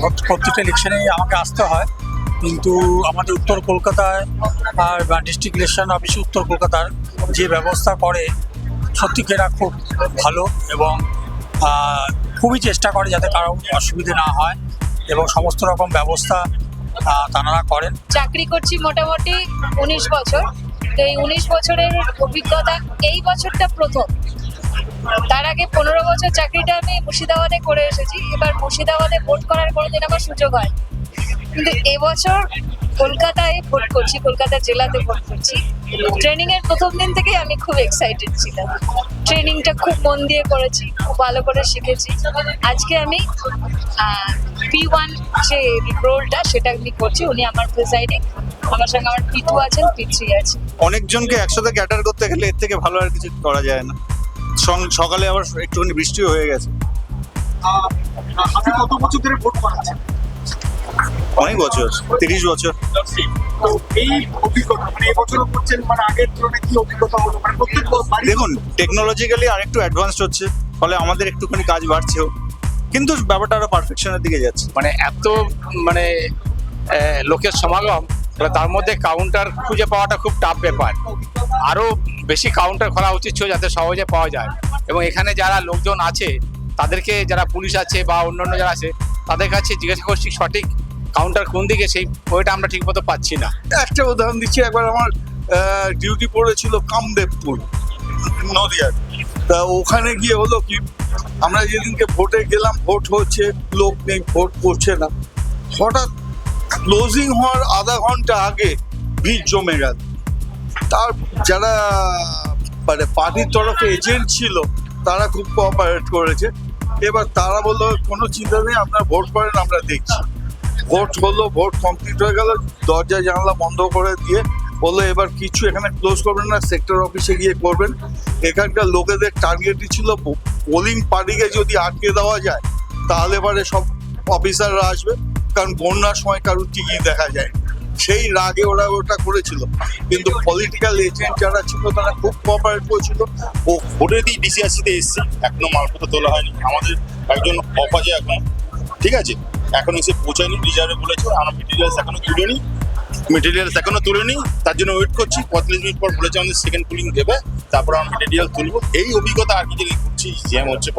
প্রত্যেকটা ইলেকশনে আমাকে আসতে হয়। কিন্তু আমাদের উত্তর কলকাতায় আর ডিস্ট্রিক্ট ইলেকশন অফিস উত্তর কলকাতার যে ব্যবস্থা করে সত্যিকেরা খুব ভালো এবং খুবই চেষ্টা করে যাতে কারও অসুবিধে না হয় এবং সমস্ত রকম ব্যবস্থা তারা করেন। চাকরি করছি মোটামুটি উনিশ বছর। তো এই উনিশ বছরের অভিজ্ঞতা এই বছরটা প্রথম। তার আগে পনেরো বছর চাকরিটা আমি মুর্শিদাবাদে করে এসেছি। এবার মুর্শিদাবাদে ভোট করার কোনোদিন আমার সুযোগ হয়। কিন্তু এবছর কলকাতায় ভোট করছি, কলকাতা জেলাতে ভোট করছি। ট্রেনিং এর প্রথম দিন থেকে আমি খুব এক্সাইটেড ছিলাম। ট্রেনিংটা খুব মন দিয়ে করেছি, খুব ভালো করে শিখেছি। আজকে আমি পি ওয়ান যে রোলটা সেটা আমি করছি, উনি আমার প্রেসাইডিং আমার সঙ্গে আমার পি টু আছেন পি থ্রি আছে অনেকজনকে একসাথে ক্যাটার করতে গেলে এর থেকে ভালো আর কিছু করা যায় না। সকালে আবার একটুখানি বৃষ্টিও হয়ে গেছে। কত বছর ধরে ভোট করাচ্ছেন অনেক বছর, তিরিশ বছর। দেখুন টেকনোলজিক্যালি আরেকটু অ্যাডভান্সড হচ্ছে, ফলে আমাদের একটুখানি কাজ বাড়ছেও। কিন্তু ব্যাপারটা আরও পারফেকশনের দিকে যাচ্ছে। মানে এত মানে লোকের সমাগম তার মধ্যে কাউন্টার খুঁজে পাওয়াটা খুব টাফ ব্যাপার। আরও বেশি কাউন্টার খোলা উচিত ছিল যাতে সহজে পাওয়া যায়। এবং এখানে যারা লোকজন আছে, তাদেরকে যারা পুলিশ আছে বা অন্যান্য যারা আছে, তাদের কাছে জিজ্ঞাসা করছি সঠিক কাউন্টার কোন দিকে, সেই ওইটা আমরা ঠিকমতো পাচ্ছি না। একটা উদাহরণ দিচ্ছি, একবার আমার ডিউটি পড়েছিল কামদেবপুর, নদিয়ার। তা ওখানে গিয়ে হলো কি, আমরা যেদিনকে ভোটে গেলাম, ভোট হচ্ছে, লোক নেই, ভোট করছে না। হঠাৎ ক্লোজিং হওয়ার আধা ঘণ্টা আগে ভিড় জমে গেল। তার যারা মানে পার্টির তরফে এজেন্ট ছিল, তারা খুব কোঅপারেট করেছে। এবার তারা বলল, কোনো চিন্তা নেই, আপনারা ভোট করেন, আমরা দেখছি। ভোট হলো ভোট কমপ্লিট হয়ে গেল, দরজা জানলা বন্ধ করে দিয়ে বলল, এবার কিছু এখানে ক্লোজ করবেন না সেক্টর অফিসে গিয়ে করবেন। এখানকার লোকেদের টার্গেটই ছিল পোলিং পার্টিকে যদি আটকে দেওয়া যায়, তাহলে এবারে সব অফিসাররা আসবে, কারণ বন্যার সময় কারোর টিকিট দেখা যায়। সেই রাগে ওরা ওটা করেছিল। কিন্তু পলিটিক্যাল এজেন্ট যারা ছিল, তারা খুব কোঅপারেট করেছিল। ও ভোটের দিই ডিসিআরসিতে এসেছি, এখনও মালপত্র তোলা হয়নি। আমাদের একজন আছে এখন, ঠিক আছে? এখন এসে পৌঁছায়নি, রিজার্ভে বলেছে, আমরা মেটেরিয়ালস এখনও তুলিনি। মেটেরিয়ালস এখনও তুলিনি, তার জন্য ওয়েট করছি। পঁয়তাল্লিশ মিনিট পর বলেছে আমাদের সেকেন্ড পুলিং দেবে, তারপর আমরা মেটেরিয়াল তুলবো। এই অভিজ্ঞতা আর কি যে ঘুরছি জ্যাম হচ্ছে